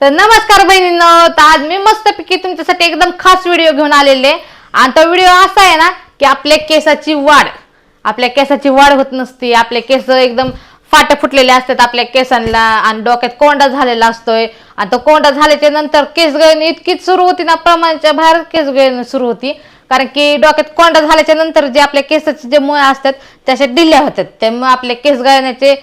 तर नमस्कार बहिणींनो तर आज मी मस्तपैकी तुमच्यासाठी एकदम खास व्हिडिओ घेऊन आलेले. आणि तो व्हिडिओ असा आहे ना की आपल्या केसाची वाढ आपल्या केसाची वाढ होत नसती. आपले केस एकदम फाट फुटलेले असतात आपल्या केसांना आणि डोक्यात कोंडा झालेला असतोय. आणि तो कोंडा झाल्याच्यानंतर केस गळणी इतकीच सुरू होती ना प्रमाणाच्या बाहेर केस गळणी सुरू होती. कारण की डोक्यात कोंडा झाल्याच्यानंतर जे आपल्या केसाचे जे मुळे असतात त्याच्या ढिल्या होतात. त्यामुळे आपले केस गळण्याचे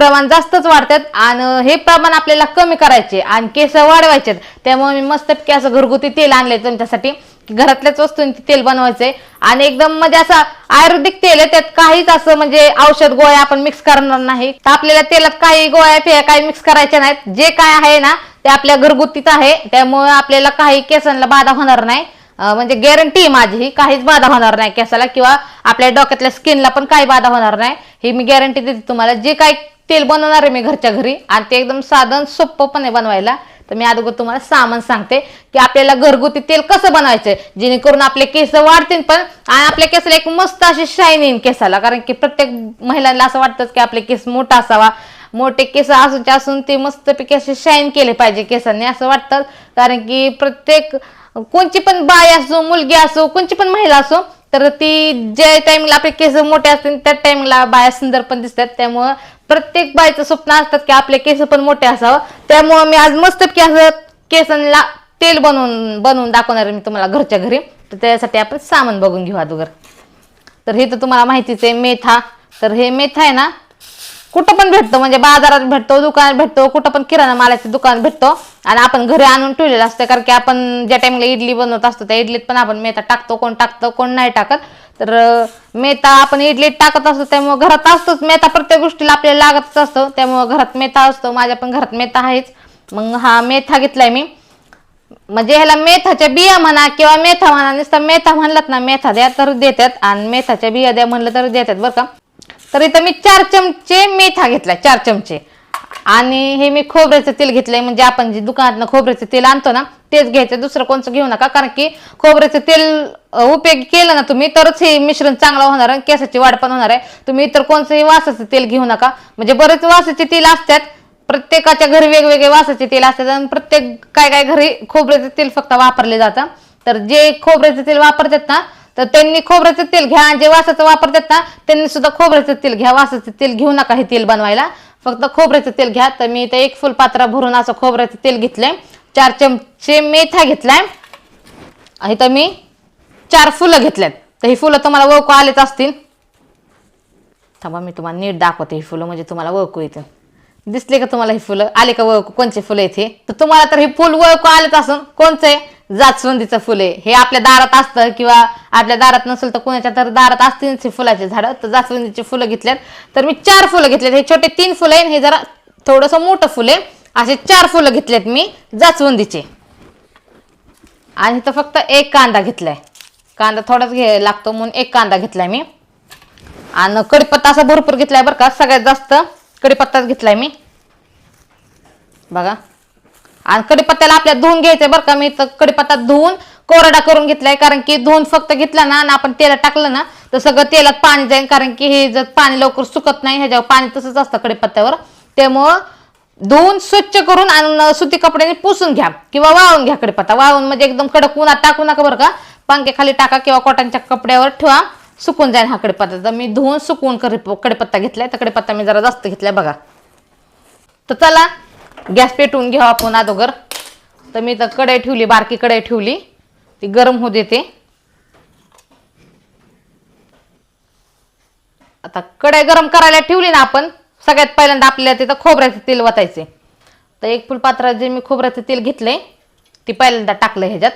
प्रमाण जास्तच वाढतात आणि हे प्रमाण आपल्याला कमी करायचे आणि केस वाढवायचे त्यामुळे मी मस्तपैकी असं घरगुती तेल आणले तुमच्यासाठी. घरातल्याच वस्तूंचे तेल बनवायचे आणि एकदम म्हणजे असं आयुर्वेदिक तेल आहे त्यात काहीच असं म्हणजे औषध गोळ्या आपण मिक्स करणार नाही. तर आपल्याला तेलात काही गोळ्या फिया काही मिक्स करायच्या नाहीत. जे काय आहे ना ते आपल्या घरगुतीच आहे. त्यामुळे आपल्याला काही केसांना बाधा होणार नाही. म्हणजे गॅरंटी माझी ही काहीच बाधा होणार नाही केसाला किंवा आपल्या डोक्यातल्या स्किनला पण काही बाधा होणार नाही. ही मी गॅरंटी देते तुम्हाला. जे काही तेल बनवणार आहे मी घरच्या घरी. आणि ते एकदम साधन सोप्पपणे बनवायला. तर मी अगोदर तुम्हाला सामान सांगते की आपल्याला घरगुती तेल कसं बनवायचंय जेणेकरून आपले केस वाढतील पण आणि आपल्या केसाला एक मस्त अशी शाईन येईन केसाला कारण की प्रत्येक महिलांना असं वाटतं की आपले केस मोठा असावा. मोठे केस असूनचे असून ते मस्तपैकी असे शाईन केले पाहिजे केसांनी असं वाटतं. कारण की प्रत्येक कोणची पण बाई असो मुलगी असो कोणची पण महिला असो तर ती ज्या टाइमला आपले केस मोठे असतील त्या टाइमला बाया सुंदर पण दिसतात. त्यामुळं प्रत्येक बाईचं स्वप्न असतात की आपले केस पण मोठे असावं. त्यामुळं मी आज मस्तपैकी असं केसांना तेल बनवून बनवून दाखवणार आहे मी तुम्हाला घरच्या घरी. तर त्यासाठी आपण सामान बघून घेऊ अगोदर. तर हे तर तुम्हाला माहितीच आहे मेथा. तर हे मेथा आहे ना कुठं पण भेटतो म्हणजे बाजारात भेटतो दुकानात भेटतो कुठं पण किराणा मालाचं दुकान भेटतो. आणि आपण घरी आणून ठेवलेलं असतं कारण की आपण ज्या टाइमला इडली बनवत असतो त्या इडलीत पण आपण मेथा टाकतो कोण टाकतो कोण नाही टाकत. तर मेथा आपण इडलीत टाकत असतो त्यामुळे घरात असतोच. मेथा प्रत्येक गोष्टीला आपल्याला लागतच असतो त्यामुळे घरात मेथा असतो माझ्या पण घरात मेथा आहेच. मग हा मेथा घेतलाय मी. म्हणजे ह्याला मेथाच्या बिया म्हणा किंवा मेथा म्हणा नुसतं मेथा म्हणलात ना मेथा द्या तर देतात आणि मेथाच्या बिया द्या म्हणलं तर देतात बरं का? तर इथं मी चार चमचे मेथा घेतलाय चार चमचे. आणि हे मी खोबऱ्याचं तेल घेतलंय म्हणजे आपण जे दुकानातनं खोबऱ्याचं तेल आणतो ना तेच घ्यायचं दुसरं कोणचं घेऊ नका कारण की खोबऱ्याचं तेल उपयोग केलं ना तुम्ही तरच हे मिश्रण चांगलं होणार आहे केसाची वाढ पण होणार आहे. तुम्ही इतर कोणचंही वासाचं तेल घेऊ नका. म्हणजे बरेच वासाचे तेल असतात प्रत्येकाच्या घरी वेगवेगळे वासाचे तेल असतात आणि प्रत्येक काय काय घरी खोबऱ्याचं तेल फक्त वापरले जातं. तर जे खोबऱ्याचं तेल वापरतात ना तर त्यांनी खोबऱ्याचं तेल घ्या. आणि जे वासाचं वापरतात ना त्यांनी सुद्धा खोबऱ्याचं तेल घ्या. वासाचं तेल घेऊ नका हे तेल बनवायला. फक्त खोबऱ्याचं तेल घ्या. तर मी इथं एक फुल पात्रा भरून असं खोबऱ्याचं तेल घेतलंय. चार चमचे मेथा घेतलाय. आणि इथं मी चार फुलं घेतल्यात. तर ही फुलं तुम्हाला ओळखू आलेच असतील. थांबा मी तुम्हाला नीट दाखवते ही फुलं. म्हणजे तुम्हाला ओळखू येतं दिसले का तुम्हाला ही फुलं? आले का ओळखू? कोणचे फुलं येते तर तुम्हाला तर हे फुल ओळखू आलेच असून कोणचं आहे? जास्वंदीचं फुल. आहे हे आपल्या दारात असतं किंवा आपल्या दारात नसेल तर कोणाच्या तर दारात असतील फुलाचे झाडं. तर जास्वंदीची फुलं घेतल्यात. तर मी चार फुलं घेतलेत. हे छोटे तीन फुलं आहे आणि हे जरा थोडंसं मोठं फुल आहे. असे चार फुलं घेतलेत मी जास्वंदीचे आणि इथं फक्त एक कांदा घेतलाय. कांदा थोडाच घे लागतो म्हणून एक कांदा घेतलाय मी. आणि कडीपत्ता असा भरपूर घेतलाय बरं का. सगळ्यात जास्त कडीपत्ताच घेतलाय मी. बघा. आणि कडीपत्त्याला आपल्या धुवून घ्यायचंय बरं का? मी तर कडीपत्ता धुवून कोरडा करून घेतलाय. कारण की धुवून फक्त घेतला ना आणि आपण तेलात टाकलं ना तर सगळं तेलात पाणी जाईल. कारण की हे जर पाणी लवकर सुकत नाही ह्याच्यावर पाणी तसंच असतं कडीपत्त्यावर त्यामुळं धुवून स्वच्छ करून आणि सुती कपड्याने पुसून घ्या किंवा वाळून घ्या कडीपत्ता वाळून म्हणजे एकदम कडक उन्हात टाकू नका बरं का? पंखे टाका किंवा कॉटनच्या कपड्यावर ठेवा सुकून जाईल हा कडीपत्ता तर मी धुवून सुकवून कडीपत्ता घेतलाय तर कडीपत्ता मी जरा जास्त घेतलाय बघा. तर चला गॅस पेटवून घ्यावा आपण अगोदर. तर मी तर कढई ठेवली बारकी कढई ठेवली. ती गरम होऊ देते. आता कढई गरम करायला ठेवली ना आपण सगळ्यात पहिल्यांदा आपल्याला तिथं खोबऱ्याचं तेल वतायचे तर एक फुलपात्रात जे मी खोबऱ्याचं तेल घेतलंय ती पहिल्यांदा टाकलं ह्याच्यात.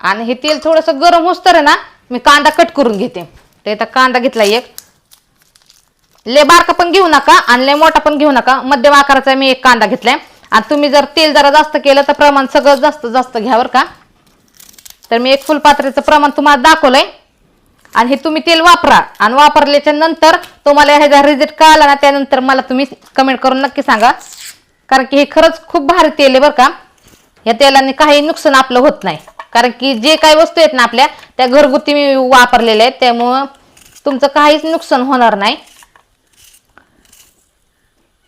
आणि हे तेल थोडंसं गरम होस तर ना मी कांदा कट करून घेते. तर इथं कांदा घेतला एक. लय बारका पण घेऊ नका आणि लय मोठा पण घेऊ नका. मध्यम आकाराचा मी एक कांदा घेतलाय. आणि तुम्ही जर तेल जरा जास्त केलं तर प्रमाण सगळं जास्त जास्त घ्या बरं का. तर मी एक फुलपात्र्याचं प्रमाण तुम्हाला दाखवलंय. आणि हे तुम्ही तेल वापरा. आणि वापरल्याच्या नंतर तुम्हाला ह्याचा रिझल्ट कळाला ना त्यानंतर मला तुम्ही कमेंट करून नक्की सांगा. कारण की हे खरंच खूप भारी तेल आहे बरं का. या तेलाने काही नुकसान आपलं होत नाही. कारण की जे काही वस्तू आहेत ना आपल्या त्या घरगुती मी वापरलेल्या आहेत. त्यामुळं तुमचं काहीच नुकसान होणार नाही.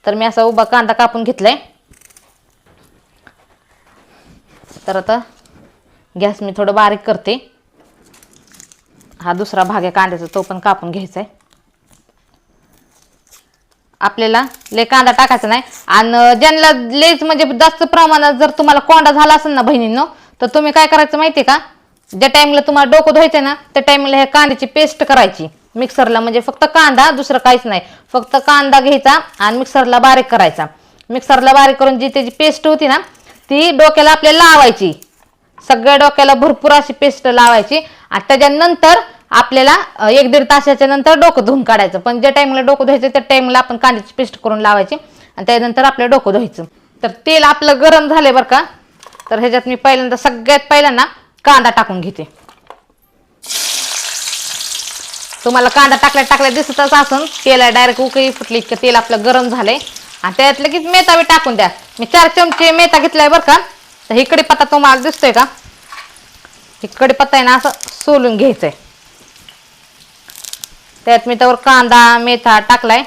तर मी असा उभा कांदा कापून घेतलाय. तर आता गॅस मी थोडं बारीक करते. हा दुसरा भाग आहे कांद्याचा तो पण कापून घ्यायचा आहे आपल्याला ले कांदा टाकायचा नाही. आणि ज्यांना लेच म्हणजे जास्त प्रमाणात जर तुम्हाला कोंडा झाला असेल ना बहिणींनो तर तुम्ही काय करायचं माहिती का? ज्या टाइमला तुम्हाला डोकं धुवायचं ना त्या टाइमला हे कांद्याची पेस्ट करायची. मिक्सरला म्हणजे फक्त कांदा दुसरं काहीच नाही. फक्त कांदा घ्यायचा आणि मिक्सरला बारीक करायचा. मिक्सरला बारीक करून जी त्याची पेस्ट होती ना ती डोक्याला आपल्याला लावायची. सगळ्या डोक्याला भरपूर अशी पेस्ट लावायची आणि त्याच्यानंतर आपल्याला एक दीड तासाच्या नंतर डोकं धुवून काढायचं. पण ज्या टाइमला डोकं धुवायचं त्या टाइमला आपण कांद्याची पेस्ट करून लावायची आणि त्यानंतर आपलं डोकं धुवायचं. तर तेल आपलं गरम झालंय बरं का? तर ह्याच्यात मी पहिल्यांदा सगळ्यात पहिल्यांदा कांदा टाकून घेते. तुम्हाला कांदा टाकल्या टाकल्या दिसतच असून तेल डायरेक्ट उकळी फुटली इतकं तेल आपलं गरम झालंय. आणि त्यात लगेच मेथा बी टाकून द्या. मी चार चमचे मेथा घेतलाय बरं का? तर हे कढीपत्ता तुम्हाला दिसतोय का? हे कढीपत्ता आहे ना असं सोलून घ्यायचंय. त्यात मी त्यावर कांदा मेथा टाकलाय.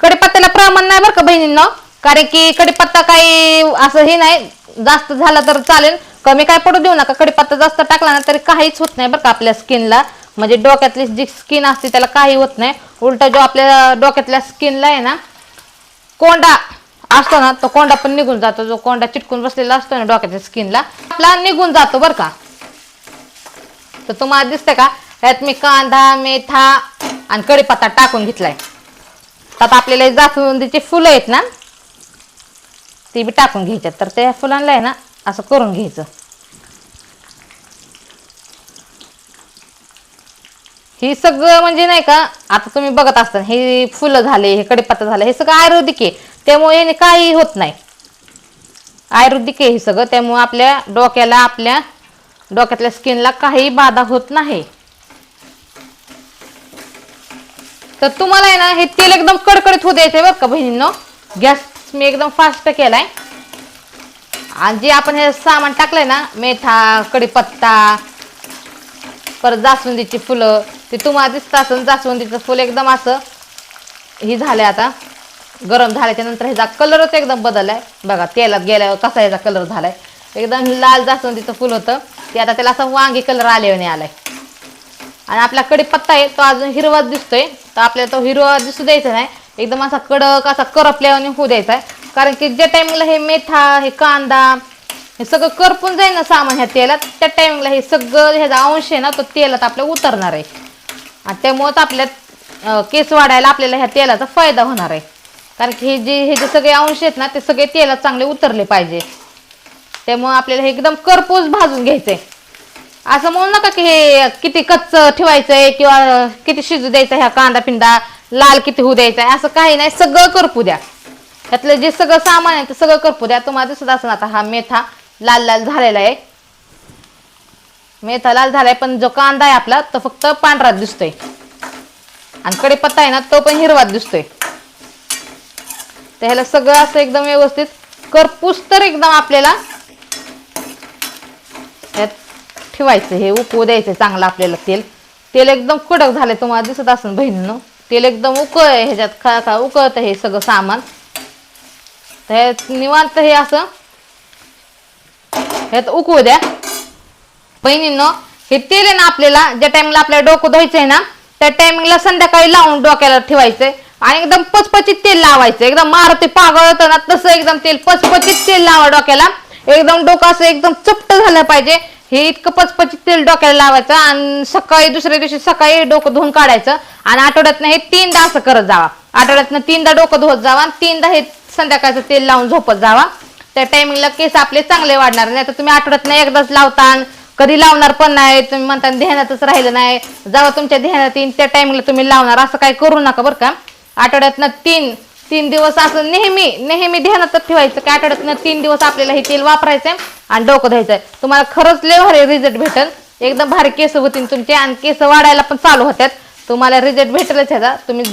कढीपत्त्याला प्रमाण नाही बरं का बहिणींनो? कारण की कढीपत्ता काही असं हे नाही जास्त झाला तर चालेल. कमी काय पडू देऊ नका. कडीपत्ता जास्त टाकला ना तरी काहीच होत नाही बरं का आपल्या स्किनला म्हणजे डोक्यातली जी स्किन असते त्याला काही होत नाही. उलटा जो आपल्या डोक्यातल्या स्किनला आहे ना कोंडा असतो ना तो कोंडा पण निघून जातो. जो कोंडा चिटकून बसलेला असतो ना डोक्याच्या स्किनला आपला निघून जातो बरं का. तर तुम्हाला दिसतंय का? यात मी कांदा मेथा आणि कढीपत्ता टाकून घेतलाय. आता आपल्याला जास्वंदीची फुलं आहेत ना ती बी टाकून घ्यायच्यात. तर त्या फुलांना आहे ना असं करून घ्यायचं. ही सगळं म्हणजे नाही का आता तुम्ही बघत असता हे फुलं झाले हे कडेपत्ता झाले हे सगळं आयुर्वेदिक आहे. त्यामुळे याने काही होत नाही. आयुर्वेदिक आहे हे सगळं त्यामुळे आपल्या डोक्याला आपल्या डोक्यातल्या स्किनला काही बाधा होत नाही. तर तुम्हाला आहे ना हे तेल एकदम कडकडीत होऊ द्यायचंय बरं का बहिणींनो. गॅस मी एकदम फास्ट केलाय. आणि जे आपण हे सामान टाकलंय ना मेथा कडीपत्ता परत जास्वंदीची फुलं ते तुम्हाला दिसत असं जास्वंदीचं फुल एकदम असं ही झालंय आता. गरम झाल्याच्यानंतर ह्याचा कलरच एकदम बदललाय. बघा तेलात गेल्यावर कसा ह्याचा कलर झालाय. एकदम लाल जास्वंदीचं फुल होतं. ते आता त्याला असं वांगी कलर आल्याने आलाय. आणि आपला कडीपत्ता आहे तो अजून हिरवाच दिसतोय. तर आपल्याला तो हिरवा दिसू द्यायचा नाही. एकदम असा कडक असा करपल्याने होऊ द्यायचा. आहे कारण की ज्या टायमिंगला हे मेथा हे कांदा हे सगळं करपून जाईल ना सामान ह्या तेलात त्या टायमिंगला हे सगळं ह्याचा अंश आहे ना तो तेलात आपल्या उतरणार आहे. आणि त्यामुळंच आपल्या केस वाढायला आपल्याला ह्या तेलाचा फायदा होणार आहे. कारण की हे जे हे जे सगळे अंश आहेत ना ते सगळे तेलात चांगले उतरले पाहिजे. त्यामुळं आपल्याला हे एकदम करपूस भाजून घ्यायचंय. असं म्हणू नका की हे किती कच्च ठेवायचंय किंवा किती शिजू द्यायचं ह्या कांदा पिंदा लाल किती होऊ द्यायचा असं काही नाही सगळं करपू द्या. त्यातलं जे सगळं सामान आहे ते सगळं करपू द्या. तुम्हाला दिसत असं आता हा मेथा लाल लाल झालेला आहे. मेथा लाल झालाय पण जो कांदा आहे आपला तो फक्त पांढराच दिसतोय. आणि कडेपत्ता आहे ना तो पण हिरवाच दिसतोय. तर ह्याला सगळं असं एकदम व्यवस्थित करपूस तर एकदम आपल्याला यात ठेवायचं हे उकवू द्यायचं चांगलं आपल्याला तेल. तेल एकदम कडक झालंय तुम्हाला दिसत असेल बहिणीनं. तेल एकदम उकळ ह्याच्यात खा खा उकळतं हे सगळं सामान. तर निवांत हे असं ह्यात उकवू द्या. बहिणींनो हे तेल आहे ना आपल्याला ज्या टाइमला आपल्याला डोकं धुवायचं आहे ना त्या टायमिंगला संध्याकाळी लावून डोक्याला ठेवायचंय आणि एकदम पचपचित तेल लावायचं. एकदम मारुती पागळ ना तसं एकदम तेल पचपचित तेल लावा डोक्याला. एकदम डोकं असं एकदम चपट झालं पाहिजे. हे इतकं पचपचित तेल डोक्याला लावायचं आणि सकाळी दुसऱ्या दिवशी सकाळी डोकं धुवून काढायचं आणि आठवड्यातनं हे तीनदा असं करत जावा. आठवड्यातनं तीनदा डोकं धुवत जावा आणि तीनदा हे संध्याकाळचं तेल लावून झोपत जावा. त्या टायमिंगला केस आपले चांगले वाढणार नाही. तर तुम्ही आठवड्यातनं एकदाच लावता आणि कधी लावणार पण नाही तुम्ही म्हणता ध्यानातच राहिलं नाही. जेव्हा तुमच्या ध्यानात येईन त्या टायमिंगला तुम्ही लावणार. असं काही करू नका बरं का. आठवड्यातनं तीन तीन दिवस असं नेहमी नेहमी ध्यानातच ठेवायचं की आठवड्यातनं तीन दिवस आपल्याला हे तेल वापरायचंय आणि डोकं द्यायचंय तुम्हाला खरंच लय भारी रिझल्ट भेटेल. एकदम भारी केस होतील तुमचे आणि केस वाढायला पण चालू होत्यात. तुम्हाला रिझल्ट भेटेलच ह्याचा तुम्ही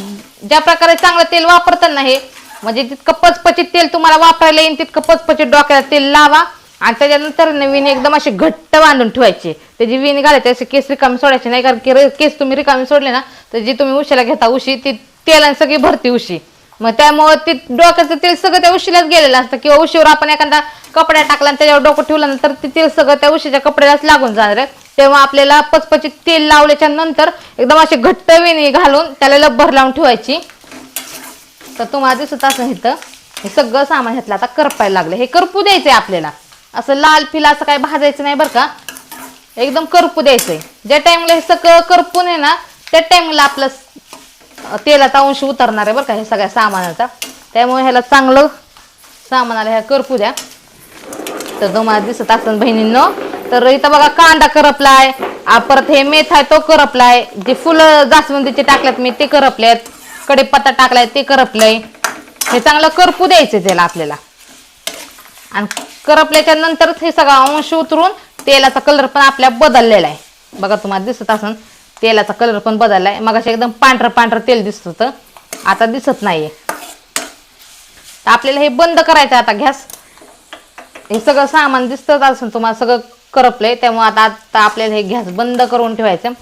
ज्या प्रकारे चांगलं तेल वापरताना हे म्हणजे जितकं पचपचित तेल तुम्हाला वापरायला येईल तितकं पचपचित डोक्याला तेल लावा. आणि त्याच्यानंतर नवीन एकदम असे घट्ट बांधून ठेवायचे. त्याची विण घालायची असे केस रिकामी सोडायचे नाही कारण की रे- केस तुम्ही रिकामी सोडले ना तर जी तुम्ही उशीला घेता उशी ती तेलाने सगळी भरती उशी. मग त्यामुळं ते डोक्याचं तेल सगळं त्या उशीलाच गेलेलं असतं. किंवा उशीवर आपण एखादा कपड्या टाकला आणि त्याच्यावर डोकं ठेवलं ती ते तेल सगळं त्या उशीच्या कपड्यालाच लागून जाणार आहे. तेव्हा आपल्याला पचपचीत तेल लावल्याच्या नंतर एकदम अशी घट्ट विणी घालून त्याला लब्बर लावून ठेवायची. तर तुम्हाला दिसत असं इथं हे सगळं सामान घेतलं आता करपायला लागलं. हे करपू द्यायचंय आपल्याला. असं लाल फिला असं काय भाजायचं नाही बरं का. एकदम करपू द्यायचंय. ज्या टाइमला हे सगळं करपून आहे ना त्या टाइमला आपलं तेलाचा अंश उतरणार आहे बरं का हे सगळ्या सामानाचा. त्यामुळे ह्याला चांगलं सामानाला ह्या करपू द्या. तर तुम्हाला दिसत असेल बहिणींनो तर इथं बघा कांदा करपलाय. परत हे मेथ आहे तो करपलाय. जे फुलं जास्वंदीचे टाकल्यात मी ते करपल्यात कडेपत्ता टाकलाय ते करपलंय. हे चांगलं करपू द्यायचं त्याला आपल्याला. आणि करपल्याच्या नंतरच हे सगळं अंश उतरून तेलाचा कलर पण आपल्या बदललेला आहे. बघा तुम्हाला दिसत असन तेलाचा कलर पण बदललाय मग एकदम पांढरं पांढरं तेल दिसत होतं आता दिसत नाहीये. तर आपल्याला हे बंद करायचं आहे आता गॅस. हे सगळं सामान दिसतच असून तुम्हाला सगळं करपलंय. त्यामुळे आता आता आपल्याला हे गॅस बंद करून ठेवायचं.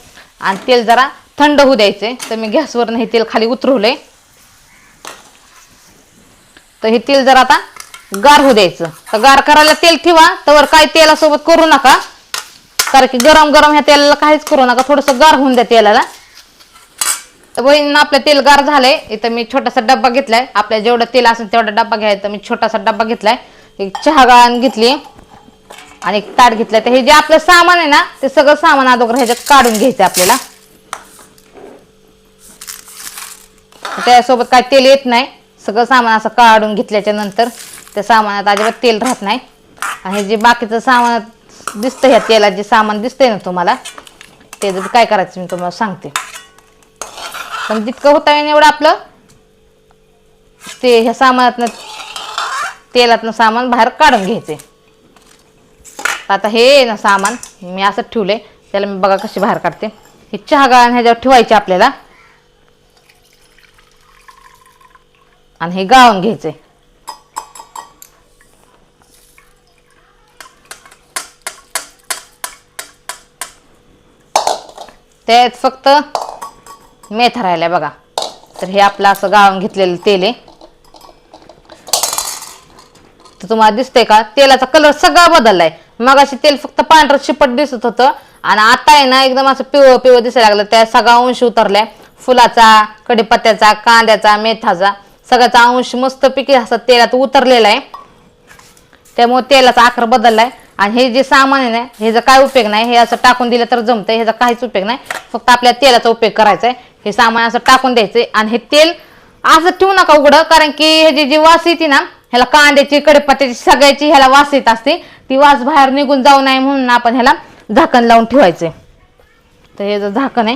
आणि तेल जरा थंड होऊ द्यायचे तर मी गॅसवरनं हे तेल खाली उतरवलंय. तर हे तेल जर आता गार होऊ द्यायचं. तर गार करायला तेल ठेवा तर काय तेलासोबत करू नका. कारण की गरम गरम ह्या तेलाला काहीच करू नका थोडंसं गार होऊन द्या तेलाला. तर बहिणीनं आपलं तेल गार झालंय. इथं मी छोटासा डब्बा घेतलाय. आपल्या जेवढं तेल असेल तेवढा डब्बा घ्यायचा. मी छोटासा डब्बा घेतलाय. एक चहा गाळण घेतली. आणि एक ताट घेतलंय. तर हे जे आपलं सामान आहे ना ते सगळं सामान अगोदर ह्याच्यात काढून घ्यायचं आपल्याला. त्यासोबत काय तेल येत नाही. सगळं सामान असं काढून घेतल्याच्या नंतर. त्या सामानात अजिबात तेल राहत नाही. आणि हे जे बाकीचं सामान दिसतं ह्या तेलात जे सामान दिसतंय ना तुम्हाला ते जर काय करायचं मी तुम्हाला सांगते. पण जितकं होता येईल एवढं आपलं ते ह्या सामानातनं तेलातनं सामान बाहेर काढून घ्यायचे. आता हे आहे ना सामान मी असंच ठेवले त्याला मी बघा कशी बाहेर काढते. हे चहा गाळण ह्याच्यावर ठेवायचे आपल्याला. आणि हे गाळून घ्यायचे. त्यात फक्त मेथा राहिल्या बघा. तर हे आपलं असं गाळून घेतलेलं तेल आहे. तर तुम्हाला दिसतंय का? तेलाचा कलर सगळा बदललाय. मग तेल फक्त पांढरं शिपट दिसत होतं. आणि आता आहे ना एकदम असं पिवळं पिवळं दिसायला लागलं. त्या सगळा अंश उतरलाय. फुलाचा कढीपत्त्याचा कांद्याचा मेथाचा सगळ्याचा अंश मस्त पिकी असं तेलात उतरलेला आहे. त्यामुळे तेलाचा आकार बदललाय. आणि हे जे सामान आहे ना ह्याचा काय उपयोग नाही हे असं टाकून दिलं तर जमतंय ह्याचा काहीच उपयोग नाही. फक्त आपल्या तेलाचा उपयोग करायचा आहे. हे सामान असं टाकून द्यायचंय आणि हे तेल असं ठेवू नका उघडं कारण की ह्याची जी वास येते ना ह्याला कांद्याची कढीपत्त्याची सगळ्याची ह्याला वास येत असते. ती वास बाहेर निघून जाऊ नये म्हणून आपण ह्याला झाकण लावून ठेवायचंय तर हे जर झाकण आहे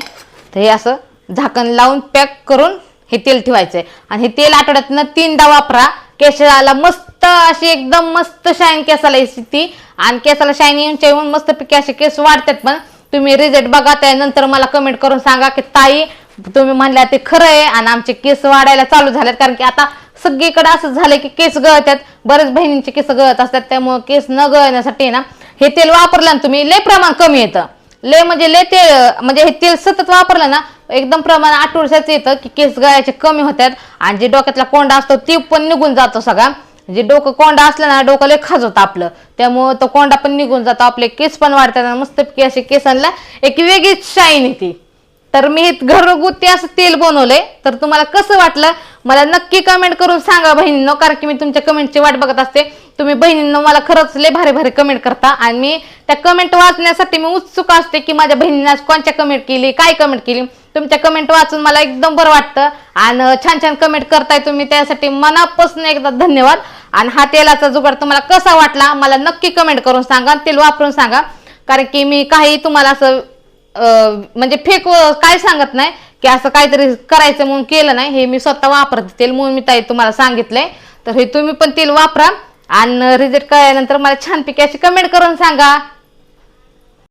तर हे असं झाकण लावून पॅक करून हे तेल ठेवायचंय आणि हे तेल आठवड्यातनं तीनदा वापरा केशराला मस्त अशी एकदम मस्त शाईन केसाला येते ती आणि केसाला शाईन येऊन येऊन मस्त पिके असे केस वाढतात पण. तुम्ही रिझल्ट बघा त्यानंतर मला कमेंट करून सांगा की ताई तुम्ही म्हणल्या ते खरं आहे आणि आमचे केस वाढायला चालू झालेत. कारण की आता सगळीकडे असं झालंय की केस गळतात. बरेच बहिणींचे केस गळत असतात त्यामुळे केस न गळण्यासाठी ना हे तेल वापरलं ना तुम्ही लय प्रमाण कमी येतं. लय म्हणजे लय तेल म्हणजे हे तेल सतत वापरलं ना एकदम प्रमाण आठवड्याचं येतं की केस गळायचे कमी होतात. आणि जे डोक्यातला कोंडा असतो ती पण निघून जातो सगळा. म्हणजे डोकं कोंडा असलं ना डोकं लय खाजवतं आपलं. त्यामुळं तो कोंडा पण निघून जातो आपले केस पण वाढतात आणि मस्तपैकी असे केसांना एक वेगळीच शाईन येते. तर मी हे घरगुती असं तेल बनवलंय. तर तुम्हाला कसं वाटलं? मला नक्की कमेंट करून सांगा बहिणींनो कारण की मी तुमच्या कमेंटची वाट बघत असते. तुम्ही बहिणींनो मला खरंच लय भारी भारी कमेंट करता. आणि मी त्या कमेंट वाचण्यासाठी मी उत्सुक असते की माझ्या बहिणींना आज कोणत्या कमेंट केली काय कमेंट केली. तुमच्या कमेंट वाचून मला एकदम बरं वाटतं. आणि छान छान कमेंट करताय तुम्ही त्यासाठी मनापासून एकदा धन्यवाद. आणि हा तेलाचा जुगाड तुम्हाला कसा वाटला मला नक्की कमेंट करून सांगा तेल वापरून सांगा. कारण की मी काही तुम्हाला असं म्हणजे फेक काय सांगत नाही की असं काहीतरी करायचं म्हणून केलं नाही हे मी स्वतः वापरते तेल म्हणून मी ताई तुम्हाला सांगितलंय. तर हे तुम्ही पण तेल वापरा आणि रिझल्ट कळल्यानंतर मला छानपैकी अशी कमेंट करून सांगा.